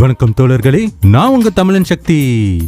வணக்கம் தோழர்களே. நான் உங்க தமிழன் சக்தி.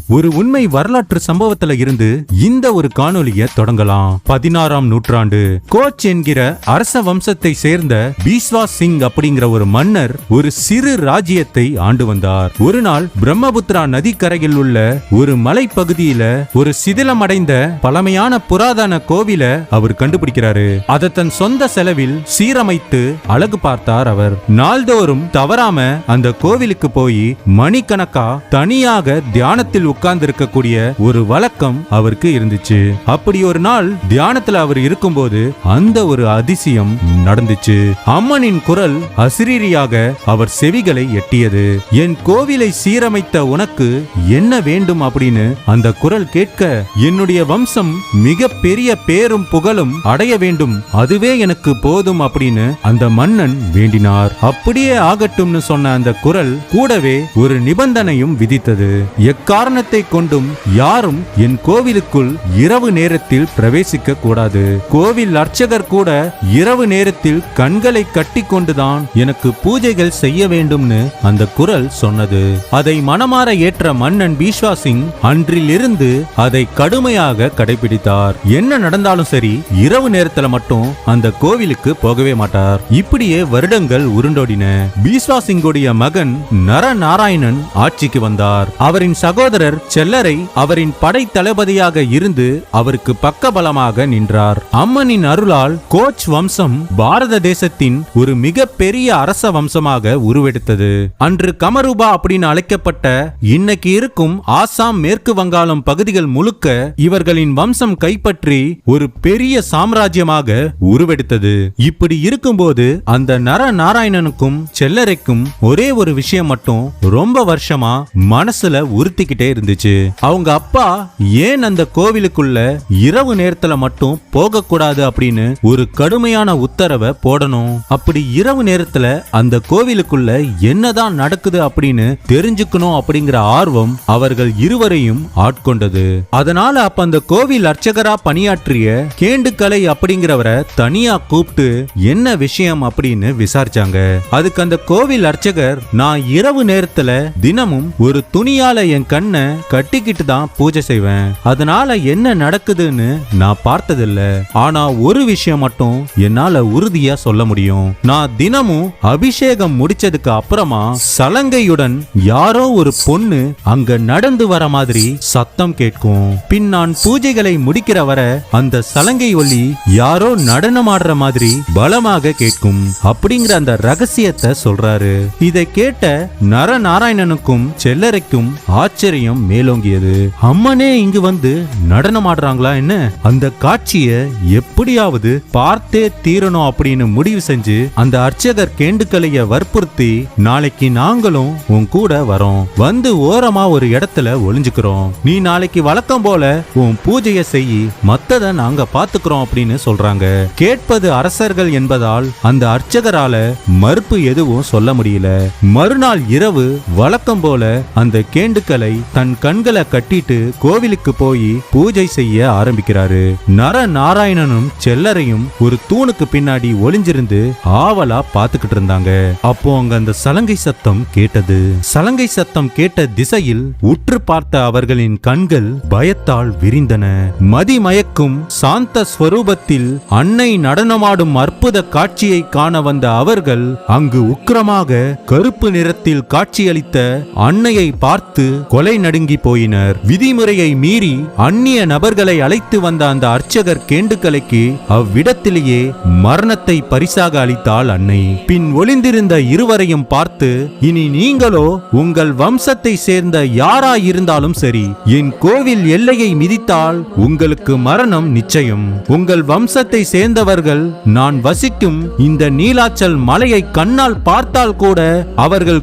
ஒரு உண்மை வரலாற்று சம்பவத்துல இருந்து இந்த ஒரு காணொலிய தொடங்கலாம். பதினாறாம் நூற்றாண்டு கோச் என்கிற அரச வம்சத்தை சேர்ந்த பீஸ்வா சிங் அப்படிங்கிற ஒரு மன்னர் ஒரு சிறு ராஜ்யத்தை ஆண்டு வந்தார். ஒரு நாள் பிரம்மபுத்திரா நதிக்கரையில் உள்ள ஒரு மலைப்பகுதியில ஒரு சிதிலமடைந்த பழமையான புராதன கோவில அவர் கண்டுபிடிக்கிறாரு. அதை தன் சொந்த செலவில் சீரமைத்து அழகு பார்த்தார் அவர். நாள்தோறும் தவறாம அந்த கோவிலுக்கு போய் மணிக்கணக்கா தனியாக தியானத்தில் உட்கார்ந்து இருக்கக்கூடிய ஒரு வழக்கம் அவருக்கு இருந்துச்சு. அப்படி ஒரு நாள் தியானத்துல அவர் இருக்கும்போது அந்த ஒரு அதிசயம் நடந்துச்சு. அம்மனின் குரல் அசிரீரியாக அவர் செவிகளை எட்டியது. என் கோவிலை சீரமைத்த உனக்கு என்ன வேண்டும்? அப்படின்னு அந்த குரல் கேட்க என்னுடைய வம்சம் மிக பெரிய பேரும் புகழும் அடைய வேண்டும். அதுவே எனக்கு போதும் அப்படின்னு அந்த மன்னன் வேண்டினார். அப்படியே ஆகட்டும்னு சொன்ன அந்த குரல் கூடவே ஒரு நிபந்தனையும் விதித்தது. எக்காரணத்தை கொண்டும் யாரும் என் கோவிலுக்குள் இரவு நேரத்தில் பிரவேசிக்க கூடாது. கோவில் அர்ச்சகர் கூட இரவு நேரத்தில் கண்களை கட்டி கொண்டுதான் எனக்கு பூஜைகள் செய்ய வேண்டும்னு அந்த குரல் சொன்னது. அதை மனமாற ஏற்ற மன்னன் பீஷ்வா சிங் அன்றிலிருந்து அதை கடுமையாக கடைபிடித்தார். என்ன நடந்தாலும் சரி இரவு நேரத்துல மட்டும் அந்த கோவிலுக்கு போகவே மாட்டார். இப்படியே வருடங்கள் உருண்டோடின. பீஸ்வா சிங்குடைய மகன் நரன் நாராயணன் ஆட்சிக்கு வந்தார். அவரின் சகோதரர் செல்லரை அவரின் படை தளபதியாக இருந்து அவருக்கு பக்கபலமாக நின்றார். அம்மனின் அருளால் கோச் வம்சம் பாரத தேசத்தின் ஒரு மிக பெரிய அரச வம்சமாக உருவெடுத்தது. அன்று கமரூபா அப்படின்னு அழைக்கப்பட்ட இன்னைக்கு இருக்கும் ஆசாம் மேற்கு வங்காளம் பகுதிகள் முழுக்க இவர்களின் வம்சம் கைப்பற்றி ஒரு பெரிய சாம்ராஜ்யமாக உருவெடுத்தது. இப்படி இருக்கும்போது அந்த நர நாராயணனுக்கும் செல்லரைக்கும் ஒரே ஒரு விஷயம் மட்டும் ரொம்ப வருஷமா மனசுல உறுத்திக்கிட்டே இருந்துச்சு. அவங்க அப்பா ஏன் அந்த கோவிலுக்குள்ள இரவு நேரத்துல மட்டும் போக கூடாது அப்படின்னு ஒரு கடுமையான உத்தரவை போடணும்? அப்படி இரவு நேரத்துல அந்த கோவிலுக்குள்ள என்னதான் நடக்குது அப்படின்னு தெரிஞ்சுக்கணும் அப்படிங்கிற ஆர்வம் அவர்கள் இருவரையும் ஆட்கொண்டது. அதனால அப்ப அந்த கோவில் அர்ச்சகரா பணியாற்றிய கேண்டுக்கலை அப்படிங்கிறவரை தனியா கூப்பிட்டு என்ன விஷயம் அப்படின்னு விசாரிச்சாங்க. அதுக்கு அந்த கோவில் அர்ச்சகர் நான் இரவு நேரத்துல தினமும் ஒரு துணியால என் கண்ணை கட்டிக்கிட்டு தான் பூஜை செய்வேன். அதனால என்ன நடக்குதுன்னு நான் பார்த்ததில்ல. ஆனா ஒரு விஷயம் மட்டும் என்னால உறுதியா சொல்ல முடியும். நான் தினமும் அபிஷேகம் முடிச்சதுக்கு அப்புறமா சலங்கையுடன் யாரோ ஒரு பொண்ணு அங்க நடந்து வர மாதிரி சத்தம் கேட்கும். பின் நான் பூஜைகளை முடிக்கிற வர அந்த சலங்கை ஒலி யாரோ நடனம் ஆடுற மாதிரி பலமாக கேட்கும். அப்படிங்கிற அந்த ரகசியத்தை சொல்றாரு. இதை கேட்ட நரநாராயணனுக்கும் செல்லரைக்கும் ஆச்சரியம் மேலோங்கியது. அம்மனே இங்கு வந்து நடனம் ஆடுறாங்களா என்ன? அந்த காட்சிய எப்படியாவது பார்த்தே தீரணும் அப்படின்னு முடிவு செஞ்சு அந்த அர்ச்சகர் கேண்டுக்கலைய வற்புறுத்தி நாளைக்கு நாங்களும் உன் கூட வரோம். வந்து ஓரமா ஒரு இடத்துல ஒளிஞ்சுக்கிறோம். நீ நாளைக்கு வழக்கம் போல உன் பூஜையை செய் மத்ததை நாங்க பாத்துக்கிறோம் அப்படின்னு சொல்றாங்க. கேட்பது அரசர்கள் என்பதால் அந்த அர்ச்சகரால மறுப்பு எதுவும் சொல்ல முடியல. மறுநாள் இரவு வழக்கம் போல அந்த கேண்டுக்களை தன் கண்களை கட்டிட்டு கோவிலுக்கு போய் பூஜை செய்ய ஆரம்பிக்கிறாரு. நர நாராயணனும் செல்லரையும் ஒரு தூணுக்கு பின்னாடி ஒளிஞ்சிருந்து ஆவலா பாத்துக்கிட்டு இருந்தாங்க. அப்போ அங்க அந்த சலங்கை சத்தம் கேட்டது. சலங்கை சத்தம் கேட்ட திசையில் உற்று பார்த்த அவர்களின் கண்கள் பயத்தால் விரிந்தன. மதிமயக்கும் சாந்த ஸ்வரூபத்தில் அன்னை நடனமாடும் அற்புத காட்சியை காண வந்த அவர்கள் அங்கு உக்கிரமாக கருப்பு நிறத்தில் காட்சியளித்த அன்னையை பார்த்து கொலை நடுங்கி போயினர். விதிமுறையை மீறி அந்நிய நபர்களை அழைத்து வந்த அந்த அர்ச்சகர் கேண்டுக்கலைக்கு அவ்விடத்திலேயே மரணத்தை பரிசாக அளித்தாள் அன்னை. பின் ஒளிந்திருந்த இருவரையும் பார்த்து இனி நீங்களோ உங்கள் வம்சத்தை சேர்ந்த யாராயிருந்தாலும் சரி என் கோவில் எல்லையை மிதித்தால் உங்களுக்கு மரணம் நிச்சயம். உங்கள் வம்சத்தை சேர்ந்தவர்கள் நான் வசிக்கும் இந்த நீலாச்சல் மலையை கண்ணால் பார்த்தால் கூட அவர்கள்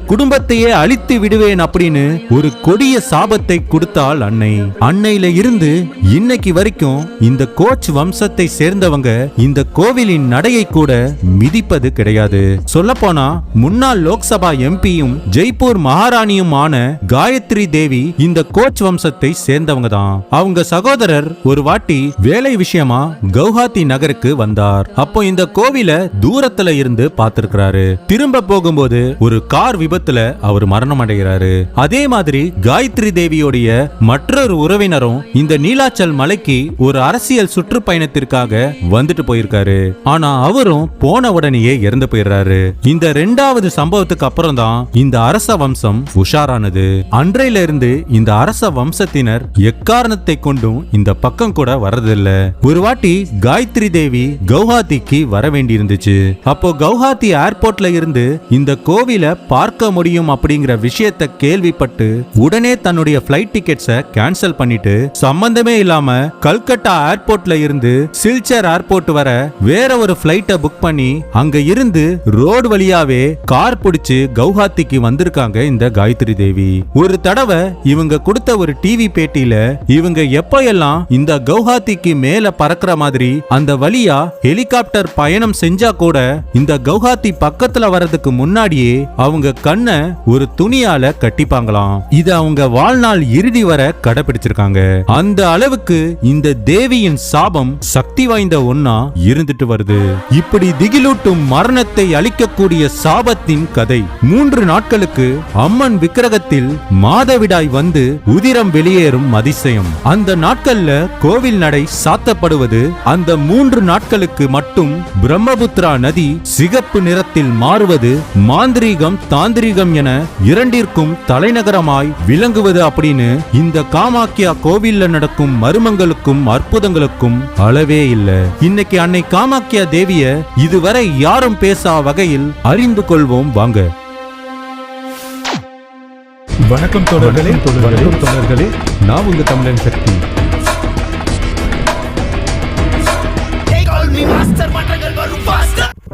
உலகத்தையே அழித்து விடுவேன் அப்படின்னு ஒரு கொடிய சாபத்தை கொடுத்தாள் அன்னை. அன்னையில இருந்து இன்னைக்கு வரைக்கும் இந்த கோச் வம்சத்தை சேர்ந்தவங்க இந்த கோவிலின் நடையை கூட மிதிப்பது கிடையாது. சொல்லப்போனா முன்னாள் லோக்சபா எம்பியும் ஜெய்ப்பூர் மகாராணியும் ஆன காயத்ரி தேவி இந்த கோச் வம்சத்தை சேர்ந்தவங்க தான். அவங்க சகோதரர் ஒரு வாட்டி வேலை விஷயமா கவுஹாத்தி நகருக்கு வந்தார். அப்போ இந்த கோவில தூரத்துல இருந்து பார்த்திருக்கிறாரு. திரும்ப போகும்போது ஒரு கார் விபத்துல அவர் மரணம் அடைகிறாரு அதே மாதிரி காயத்ரி தேவியோடைய மற்றொரு உறவினரும் இந்த நீலாச்சல் மலைக்கு ஒரு அரசியல் சுற்றுப்பயணத்திற்காக வந்துட்டு போயிருக்காரு. ஆனா அவரும் போன உடனேயே இறந்து போயிடுறாரு. இந்த ரெண்டாவது சம்பவத்துக்கு அப்புறம் தான் இந்த அரச வம்சம் உஷாரானது. அன்றையில இருந்து இந்த அரச வம்சத்தினர் எக்காரணத்தை கொண்டும் இந்த பக்கம் கூட வர்றதில்ல. ஒரு வாட்டி காயத்ரி தேவி கவுஹாத்திக்கு வர வேண்டி இருந்துச்சு அப்போ கவுஹாத்தி ஏர்போர்ட்ல இருந்து இந்த கோவில பார்க்க முடியும் அப்படிங்கிற விஷயத்தை கேள்விப்பட்டு உடனே தன்னுடைய பிளைட் டிக்கெட்ஸை கேன்சல் பண்ணிட்டு சம்பந்தமே இல்லாம கல்கட்டா ஏர்போர்ட்ல இருந்து சில்சர் ஏர்போர்ட் வர வேற ஒரு ஃப்ளைட்டை புக் பண்ணி அங்க இருந்து ரோடு வழியாவே கார் பிடிச்சு கவுஹாத்திக்கு வந்திருக்காங்க இந்த காயத்ரி தேவி. ஒரு தடவை இவங்க கொடுத்த ஒரு டிவி பேட்டியில இவங்க எப்ப எல்லாம் இந்த கவுஹாத்திக்கு மேல பறக்கிற மாதிரி அந்த வழியா ஹெலிகாப்டர் பயணம் செஞ்சா கூட இந்த கவுஹாத்தி பக்கத்துல வர்றதுக்கு முன்னாடியே அவங்க கண்ணை ஒரு துணியால கட்டிப்பாங்களாம். இது அவங்க வாழ்நாள் இறுதி வரை கடைபிடிச்சிருக்காங்க அந்த அளவுக்கு இந்த தேவியின் சாபம் சக்தி வாய்ந்த ஒன்னா இருந்துட்டு வருது. இப்படி திகிலூட்டும் மரணத்தை அளிக்கக்கூடிய சாபத்தின் கதை மூன்று நாட்களுக்கு அம்மன் விக்கிரகத்தில் மாதவிடாய் வந்து உதிரம் வெளியேறும் அதிசயம். அந்த நாட்கள்ல கோவில் நடை சாத்தப்படுவது அந்த மூன்று நாட்களுக்கு மட்டும் பிரம்மபுத்திரா நதி சிகப்பு நிறத்தில் மாறுவது மாந்திரீகம் தாந்திரீகம் என இரண்டிற்கும் தலைநகரமாய் விளங்குவது அப்படின்னு இந்த காமாக்கியா கோவில்ல நடக்கும் மர்மங்களுக்கும் அற்புதங்களுக்கும் அளவே இல்ல. இன்னைக்கு அன்னை காமாக்கியா தேவிய இதுவரை யாரும் பேசா வகையில் அறிந்து கொள்வோம் வாங்க. வணக்கம் தோழர்களே. வணக்கம் தோழர்களே. நான் உங்க தமிழன் சக்தி.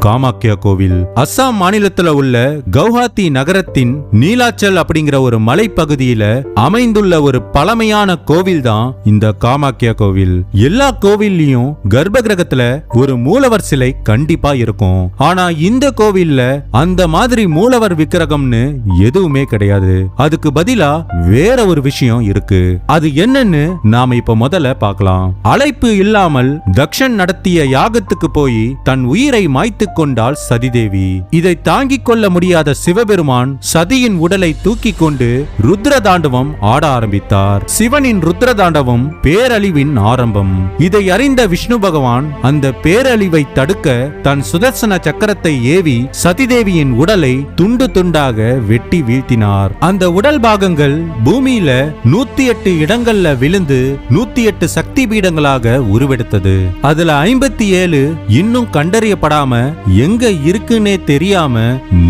காமாக்கியா கோவில். அஸ்ஸாம் மாநிலத்துல உள்ள கவுஹாத்தி நகரத்தின் நீலாச்சல் அப்படிங்கிற ஒரு மலைப்பகுதியில அமைந்துள்ள ஒரு பழமையான கோவில் தான் இந்த காமாக்கியா கோவில். எல்லா கோவில்லையும் கர்ப்ப கிரகத்துல ஒரு மூலவர் சிலை கண்டிப்பா இருக்கும். ஆனா இந்த கோவில்ல அந்த மாதிரி மூலவர் விக்கிரகம்னு எதுவுமே கிடையாது. அதுக்கு பதிலா வேற ஒரு விஷயம் இருக்கு. அது என்னன்னு நாம இப்ப முதல்ல பார்க்கலாம். அழைப்பு இல்லாமல் தக்ஷன் நடத்திய யாகத்துக்கு போய் தன் உயிரை மாய்த்து கொண்டாள் சதிதேவி. இதை தாங்கிக் கொள்ள முடியாத சிவபெருமான் சதியின் உடலை தூக்கி கொண்டு ருத்ர தாண்டவம் ஆட ஆரம்பித்தார். சிவனின் ருத்ர தாண்டவம் பேரழிவின் ஆரம்பம். இதை அறிந்த விஷ்ணு பகவான் அந்த பேரழிவை தடுக்க தன் சுதர்சன சக்கரத்தை ஏவி சதிதேவியின் உடலை துண்டு துண்டாக வெட்டி வீழ்த்தினார். அந்த உடல் பாகங்கள் பூமியில நூத்தி எட்டு இடங்கள்ல விழுந்து நூத்தி எட்டு சக்தி பீடங்களாக உருவெடுத்தது. அதுல ஐம்பத்தி ஏழு இன்னும் கண்டறியப்படாம எங்க இருக்குன்னே தெரியாம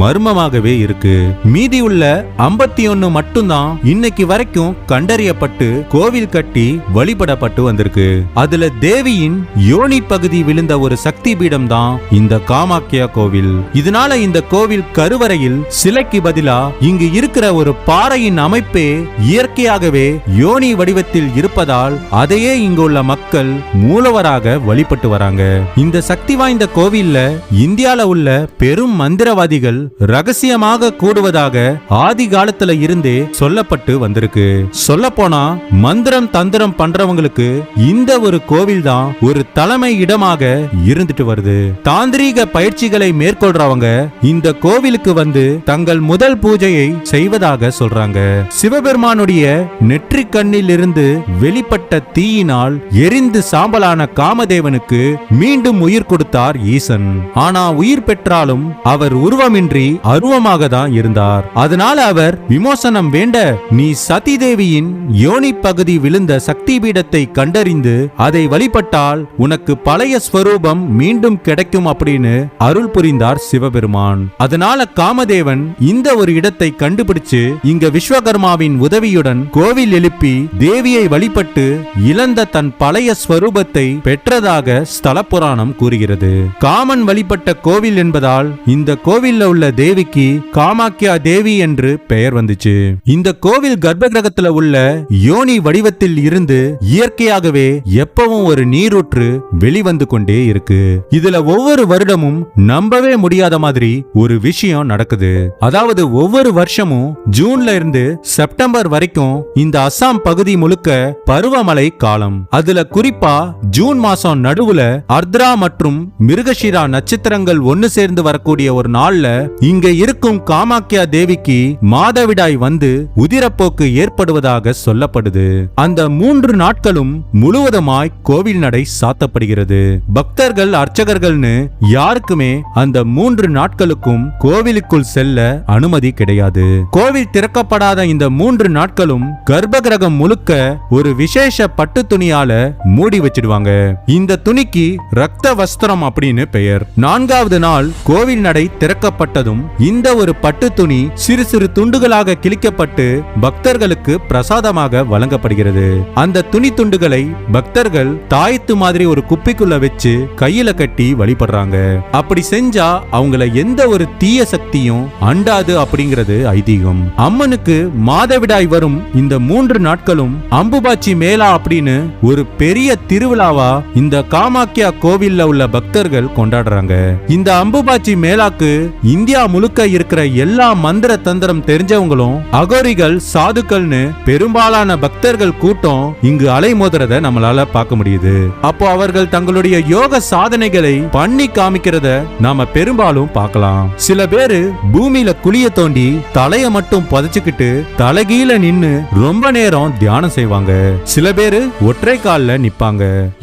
மர்மமாகவே இருக்கு. மீதி உள்ள ஐம்பத்தி ஒன்னு மட்டும்தான் இன்னைக்கு வரைக்கும் கண்டறியப்பட்டு கோவில் கட்டி வழிபடப்பட்டு வந்திருக்கு. அதுல தேவியின் யோனி பகுதி விழுந்த ஒரு சக்தி பீடம் தான் இந்த காமாக்கியா கோவில். இதனால இந்த கோவில் கருவறையில் சிலைக்கு பதிலா இங்கு இருக்கிற ஒரு பாறையின் அமைப்பே இயற்கையாகவே யோனி வடிவத்தில் இருப்பதால் அதையே இங்குள்ள மக்கள் மூலவராக வழிபட்டு வராங்க. இந்த சக்தி வாய்ந்த கோவில்ல இந்தியால உள்ள பெரும் மந்திரவாதிகள் ரகசியமாக கூடுவதாக ஆதி காலத்துல இருந்தே சொல்லப்பட்டு வந்திருக்கு. சொல்ல போனா மந்திரம் தந்திரம் பண்றவங்களுக்கு இந்த ஒரு கோவில் தான் ஒரு தலைமை இடமாக இருந்துட்டு வருது. தாந்திரீக பயிற்சிகளை மேற்கொள்றவங்க இந்த கோவிலுக்கு வந்து தங்கள் முதல் பூஜையை செய்வதாக சொல்றாங்க. சிவபெருமானுடைய நெற்றி கண்ணில் இருந்து வெளிப்பட்ட தீயினால் எரிந்து சாம்பலான காமதேவனுக்கு மீண்டும் உயிர் கொடுத்தார் ஈசன். ஆனா உயிர் பெற்றாலும் அவர் உருவமின்றி அருவமாக தான் இருந்தார். அதனால அவர் விமோசனம் வேண்ட நீ சதி தேவியின் யோனி பகுதி விழுந்த சக்தி பீடத்தை கண்டறிந்து அதை வழிபட்டால் உனக்கு பழைய ஸ்வரூபம் மீண்டும் கிடைக்கும் அப்படின்னு அருள் புரிந்தார் சிவபெருமான். அதனால காமதேவன் இந்த ஒரு இடத்தை கண்டுபிடிச்சு இங்க விஸ்வகர்மாவின் உதவியுடன் கோவில் எழுப்பி தேவியை வழிபட்டு இழந்த தன் பழைய ஸ்வரூபத்தை பெற்றதாக ஸ்தல புராணம் கூறுகிறது. காமன் வழிபட்ட கோவில் என்பதால் இந்த கோவில்ல உள்ள தேவிக்கு காமாக்கியா தேவி என்று பெயர் வந்துச்சு. இந்த கோவில் கர்ப்ப கிரகத்துல உள்ள யோனி வடிவத்தில் இருந்து இயற்கையாகவே எப்பவும் ஒரு நீரூற்று வெளிவந்து கொண்டே இருக்கு. இதுல ஒவ்வொரு வருடமும் நம்பவே முடியாத மாதிரி ஒரு விஷயம் நடக்குது. அதாவது ஒவ்வொரு வருஷமும் ஜூன்ல இருந்து செப்டம்பர் வரைக்கும் இந்த அஸ்ஸாம் பகுதி முழுக்க பருவமழை காலம். அதுல குறிப்பா ஜூன் மாசம் நடுவுல அர்த்ரா மற்றும் மிருகஷிரா நட்சத்திர நட்சத்திரங்கள் ஒன்னு சேர்ந்து வரக்கூடிய ஒரு நாள்ல இங்க இருக்கும் காமாக்கியா தேவிக்கு மாதவிடாய் வந்து உதிரப்போக்கு ஏற்படுவதாக சொல்லப்படுது. அந்த மூன்று நாட்களும் முழுவதுமாய் கோவில் நடை சாத்தப்படுகிறது. பக்தர்கள் அர்ச்சகர்கள்னு யாருக்குமே அந்த மூன்று நாட்களுக்கும் கோவிலுக்குள் செல்ல அனுமதி கிடையாது. கோவில் திறக்கப்படாத இந்த மூன்று நாட்களும் கர்ப்பகிரகம் முழுக்க ஒரு விசேஷ பட்டு துணியால மூடி வச்சிடுவாங்க. இந்த துணிக்கு ரத்த வஸ்திரம் அப்படின்னு பெயர். நான் நான்காவது நாள் கோவில் நடை திறக்கப்பட்டதும் இந்த ஒரு பட்டு துணி சிறு சிறு துண்டுகளாக கிழிக்கப்பட்டு பக்தர்களுக்கு பிரசாதமாக வழங்கப்படுகிறது. அந்த துணி துண்டுகளை பக்தர்கள் தாயத்து மாதிரி ஒரு குப்பிக்குள்ள வச்சு கையில கட்டி வழிபடுறாங்க. அப்படி செஞ்சா அவங்கள எந்த ஒரு தீய சக்தியும் அண்டாது அப்படிங்கிறது ஐதீகம். அம்மனுக்கு மாதவிடாய் வரும் இந்த மூன்று நாட்களும் அம்புபாச்சி மேலா அப்படின்னு ஒரு பெரிய திருவிழாவா இந்த காமாக்கியா கோவில்ல உள்ள பக்தர்கள் கொண்டாடுறாங்க. இந்த அம்புபாச்சி மேலாக்கு இந்தியா முழுக்க இருக்கிற எல்லா மந்திர தந்திரம் தெரிஞ்சவங்களும் அகோரிகள் சாதுக்கள்னு பெரும்பாலான பக்தர்கள் கூட்டம் இங்கு அலைமோதுறத நம்மளால பார்க்க முடியுது. அப்போ அவர்கள் தங்களுடைய யோக சாதனைகளை பண்ணி காமிக்கிறத நாம பெரும்பாலும் பார்க்கலாம். சில பேரு பூமியில குழிய தோண்டி தலைய மட்டும் புதைச்சுக்கிட்டு தலைகீழ நின்னு ரொம்ப நேரம் தியானம் செய்வாங்க. சில பேரு ஒற்றை கால்ல நிப்பாங்க.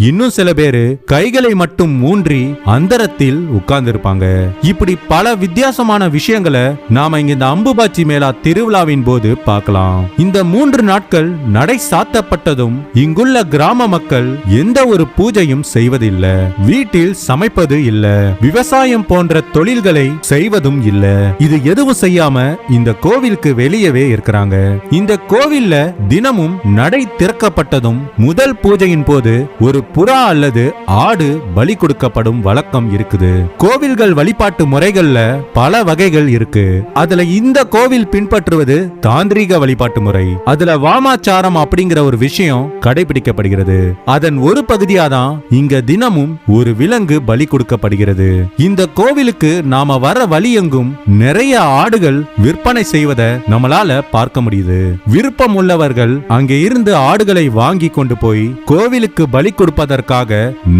இன்னும் சில பேரு கைகளை மட்டும் மூன்றி அந்தரத்தில் உட்கார்ந்திருப்பாங்க. இப்படி பல வித்தியாசமான விஷயங்களை நாம இங்க இந்த அம்புபாச்சி மேளா திருவிழாவின் போது பார்க்கலாம். இந்த மூன்று நாட்கள் நடை சாத்தப்பட்டதும் இங்குள்ள கிராம மக்கள் எந்த ஒரு பூஜையும் செய்வதில்ல. வீட்டில் சமைப்பது இல்ல. விவசாயம் போன்ற தொழில்களை செய்வதும் இல்ல. இது எதுவும் செய்யாம இந்த கோவிலுக்கு வெளியவே இருக்கிறாங்க. இந்த கோவில்ல தினமும் நடை திறக்கப்பட்டதும் முதல் பூஜையின் போது ஒரு புறா அல்லது ஆடு பலி கொடுக்கப்படும் வழக்கம் இருக்குது. கோவில்கள் வழிபாட்டு முறைகள்ல பல வகைகள் இருக்கு. அதுல இந்த கோவில் பின்பற்றுவது தாந்திரீக வழிபாட்டு முறை. அதுல வாமாச்சாரம் அப்படிங்கிற ஒரு விஷயம் கடைபிடிக்கப்படுகிறது. அதன் ஒரு பகுதியா தான் இங்க தினமும் ஒரு விலங்கு பலி கொடுக்கப்படுகிறது. இந்த கோவிலுக்கு நாம வர வழி எங்கும் நிறைய ஆடுகள் விற்பனை செய்வதை நம்மளால பார்க்க முடியுது. விருப்பம் உள்ளவர்கள் அங்கே இருந்து ஆடுகளை வாங்கி கொண்டு போய் கோவிலுக்கு பலி கொடுப்பதற்காக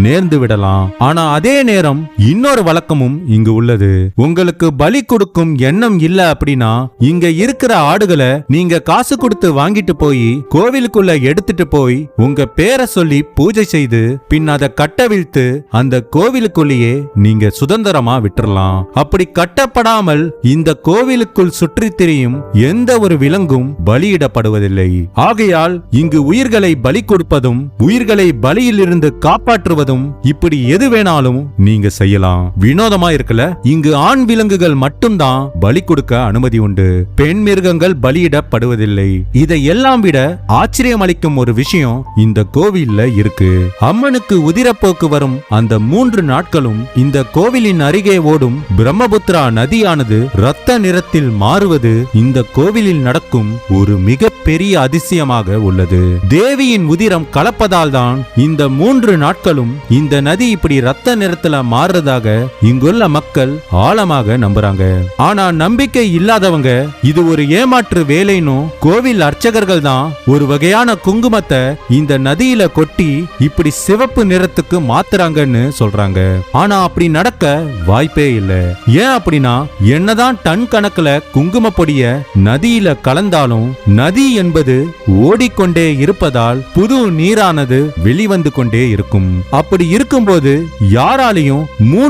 நேர்ந்து விடலாம். ஆனா அதே நேரம் இன்னும் இன்னொரு வழக்கமும் இங்கு உள்ளது. உங்களுக்கு பலி கொடுக்கும் எண்ணம் இல்ல அப்படின்னா இங்க இருக்கிற ஆடுகளை நீங்க காசு கொடுத்து வாங்கிட்டு போய் கோவிலுக்குள்ள எடுத்துட்டு போய் உங்க பேரை சொல்லி பூஜை செய்து பின் அதை கட்டவிழ்த்து அந்த கோவிலுக்குள்ளேயே நீங்க சுதந்திரமா விட்டுறலாம். அப்படி கட்டப்படாமல் இந்த கோவிலுக்குள் சுற்றி திரியும் எந்த ஒரு விலங்கும் பலியிடப்படுவதில்லை. ஆகையால் இங்கு உயிர்களை பலி கொடுப்பதும் உயிர்களை பலியிலிருந்து காப்பாற்றுவதும் இப்படி எது வேணாலும் நீங்க செய்யலாம். வினோதமா இருக்கல இங்கு ஆண் விலங்குகள் மட்டும்தான் பலி கொடுக்க அனுமதி உண்டு. பெண் மிருகங்கள் பலியிடப்படுவதில்லை. இதை எல்லாம் விட ஆச்சரியம் அளிக்கும் ஒரு விஷயம் இந்த கோவில்ல இருக்கு. அம்மனுக்கு உதிரப்போக்கு வரும் அந்த மூன்று நாட்களும் இந்த கோவிலின் அருகே ஓடும் பிரம்மபுத்திரா நதியானது இரத்த நிறத்தில் மாறுவது இந்த கோவிலில் நடக்கும் ஒரு மிக பெரிய அதிசயமாக உள்ளது. தேவியின் உதிரம் கலப்பதால் தான் இந்த மூன்று நாட்களும் இந்த நதி இப்படி ரத்த நிறத்துல மாறுறதாக இங்குள்ள மக்கள் ஆழமாக நம்புறாங்க. ஆனா நம்பிக்கை இல்லாதவங்க இது ஒரு ஏமாற்று வேலைன்னு கோவில் அர்ச்சகர்கள் தான் ஒரு வகையான குங்குமத்தை இந்த நதியில கொட்டி இப்படி சிவப்பு நிறத்துக்கு மாத்துறாங்கன்னு சொல்றாங்க. ஆனா அப்படி நடக்க வாய்ப்பே இல்லை. ஏன் அப்படின்னா என்னதான் டன் கணக்குல குங்கும பொடிய நதியில கலந்தாலும் நதி என்பது ஓடிக்கொண்டே இருப்பதால் புது நீரானது வெளிவந்து கொண்டே இருக்கும். அப்படி இருக்கும்போது யாராலையும்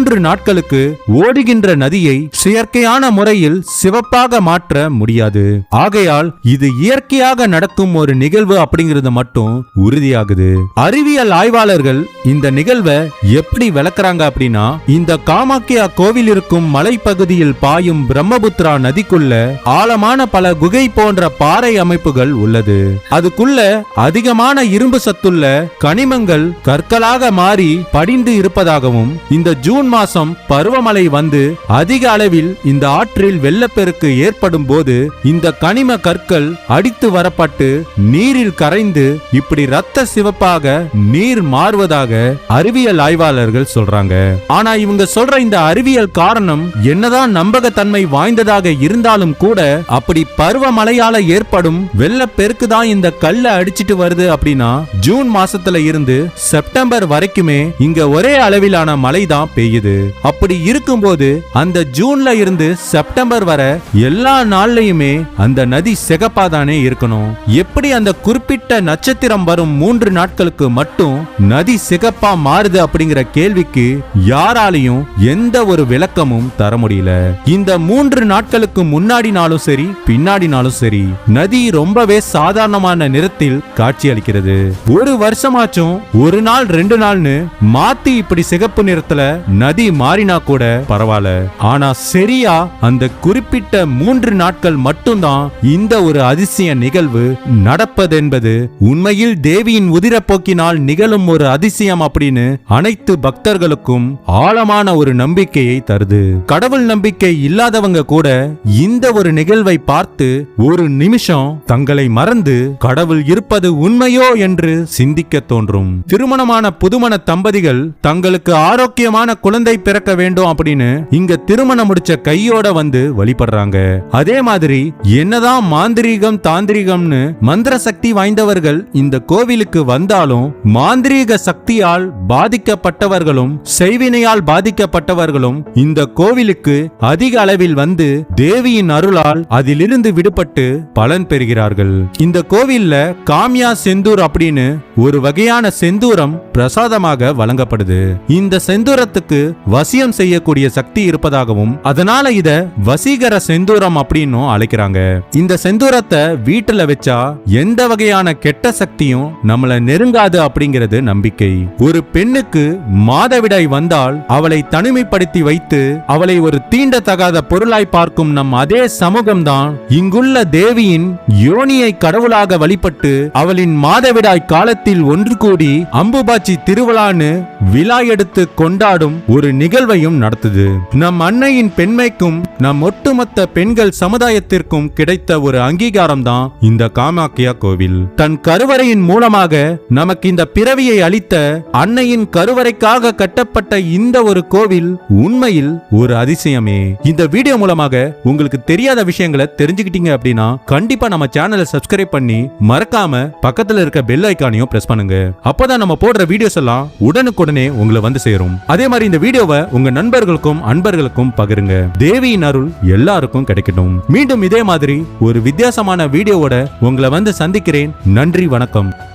மூன்று நாட்களுக்கு ஓடுகின்ற நதியை செயற்கையான முறையில் சிவப்பாக மாற்ற முடியாது. ஆகையால் இது இயற்கையாக நடக்கும் ஒரு நிகழ்வு அப்படிங்கிறது மட்டும் உறுதியாகுது. அறிவியல் ஆய்வாளர்கள் இந்த நிகழ்வை எப்படி விளக்குறாங்க அப்படின்னா இந்த காமாக்கியா கோவில் இருக்கும் மலைப்பகுதியில் பாயும் பிரம்மபுத்திரா நதிக்குள்ள ஆழமான பல குகை போன்ற பாறை அமைப்புகள் உள்ளது. அதுக்குள்ள அதிகமான இரும்பு சத்துள்ள கனிமங்கள் கற்களாக மாறி படிந்து இருப்பதாகவும் இந்த ஜூன் மாசம் பருவமழை வந்து அதிக அளவில் இந்த ஆற்றில் வெள்ளப்பெருக்கு ஏற்படும் போது இந்த கனிம கற்கள் அடித்து வரப்பட்டு நீரில் கரைந்து இப்படி ரத்த சிவப்பாக நீர் மாறுவதாக அறிவியல் ஆய்வாளர்கள் சொல்றாங்க. ஆனா இவங்க சொல்ற இந்த அறிவியல் காரணம் என்னதான் நம்பகத்தன்மை வாய்ந்ததாக இருந்தாலும் கூட அப்படி பருவமழையால ஏற்படும் வெள்ளப்பெருக்கு தான் இந்த கல்ல அடிச்சிட்டு வருது அப்படின்னா ஜூன் மாசத்துல இருந்து செப்டம்பர் வரைக்குமே இங்க ஒரே அளவிலான மழை தான் பெய்யுது. முடியுது அப்படி இருக்கும்போது அந்த ஜூன்ல இருந்து செப்டம்பர் வர எல்லா நாள்லயுமே அந்த நதி சிகப்பாதானே இருக்கணும். எப்படி அந்த குறிப்பிட்ட நட்சத்திரம் வரும் மூன்று நாட்களுக்கு மட்டும் நதி சிகப்பா மாறுது அப்படிங்கிற கேள்விக்கு யாராலையும் எந்த ஒரு விளக்கமும் தர முடியல. இந்த மூன்று நாட்களுக்கு முன்னாடினாலும் சரி பின்னாடினாலும் சரி நதி ரொம்பவே சாதாரணமான நிறத்தில் காட்சி அளிக்கிறது. ஒரு வருஷமாச்சும் ஒரு நாள் ரெண்டு நாள்னு மாத்தி இப்படி சிகப்பு நிறத்துல நதி மாறினா கூட பரவாயில்ல. ஆனா சரியா அந்த குறிப்பிட்ட மூன்று நாட்கள் மட்டும்தான் இந்த ஒரு அதிசய நிகழ்வு நடப்பதென்பது உண்மையில் தேவியின் உதிரப்போக்கினால் நிகழும் ஒரு அதிசயம் அப்படின்னு அனைத்து பக்தர்களுக்கும் ஆழமான ஒரு நம்பிக்கையை தருது. கடவுள் நம்பிக்கை இல்லாதவங்க கூட இந்த ஒரு நிகழ்வை பார்த்து ஒரு நிமிஷம் தங்களை மறந்து கடவுள் இருப்பது உண்மையோ என்று சிந்திக்க தோன்றும். திருமணமான புதுமண தம்பதிகள் தங்களுக்கு ஆரோக்கியமான குழந்தை குழந்தை பிறக்க வேண்டும் அப்படின்னு இங்க திருமணம் முடிச்ச கையோட வந்து வழிபடுறாங்க. அதே மாதிரி என்னதான் மாந்திரீகம் தாந்திரிகம்னு மந்திர சக்தி வாய்ந்தவர்கள் இந்த கோவிலுக்கு வந்தாலும் மாந்திரீக சக்தியால் பாதிக்கப்பட்டவர்களும் செய்வினையால் பாதிக்கப்பட்டவர்களும் இந்த கோவிலுக்கு அதிக அளவில் வந்து தேவியின் அருளால் அதிலிருந்து விடுபட்டு பலன் பெறுகிறார்கள். இந்த கோவில்ல காமியா செந்தூர் அப்படின்னு ஒரு வகையான செந்தூரம் பிரசாதமாக வழங்கப்படுது. இந்த செந்தூரத்துக்கு வசியம் செய்யக்கூடிய சக்தி இருப்பதாகவும் அதனால இத வசீகர செந்தூரம் அப்படின்னும் அழைக்கிறாங்க. இந்த செந்தூரத்தை வீட்டுல வச்சா எந்த வகையான கெட்ட சக்தியும் நம்மள நெருங்காது அப்படிங்கிறது நம்பிக்கை. ஒரு பெண்ணுக்கு மாதவிடாய் வந்தால் அவளை தனிமைப்படுத்தி வைத்து அவளை ஒரு தீண்டத்தகாத பொருளாய் பார்க்கும் நம் அதே சமூகம்தான் இங்குள்ள தேவியின் யோனியை கடவுளாக வழிபட்டு அவளின் மாதவிடாய் காலத்தில் ஒன்று கூடி அம்புபாச்சி திருவிழான்னு விழா எடுத்து கொண்டாடும் ஒரு நிகழ்வையும் நடத்துது. நம் அன்னையின் பெண்மைக்கும் நம் ஒட்டுமொத்த பெண்கள் சமுதாயத்திற்கும் கிடைத்த ஒரு அங்கீகாரம் தான் இந்த காமாக்கியா கோவில். தன் கருவறையின் மூலமாக நமக்கு இந்த பிறவியை அளித்த அன்னையின் கருவறைக்காக கட்டப்பட்ட இந்த ஒரு கோவில் உண்மையில் ஒரு அதிசயமே. இந்த வீடியோ மூலமாக உங்களுக்கு தெரியாத விஷயங்களை தெரிஞ்சுக்கிட்டீங்க அப்படின்னா கண்டிப்பா நம்ம சேனலை சப்ஸ்கிரைப் பண்ணி மறக்காம பக்கத்துல இருக்க பெல் ஐக்கானையும் பிரஸ் பண்ணுங்க. அப்பதான் நம்ம போடுற வீடியோஸ் எல்லாம் உடனுக்குடனே உங்களை வந்து சேரும். அதே மாதிரி இந்த வீடியோவை உங்க நண்பர்களுக்கும் அன்பர்களுக்கும் பகிருங்க. தேவியின் அருள் எல்லாருக்கும் கிடைக்கட்டும். மீண்டும் இதே மாதிரி ஒரு வித்தியாசமான வீடியோவோட உங்களை வந்து சந்திக்கிறேன். நன்றி வணக்கம்.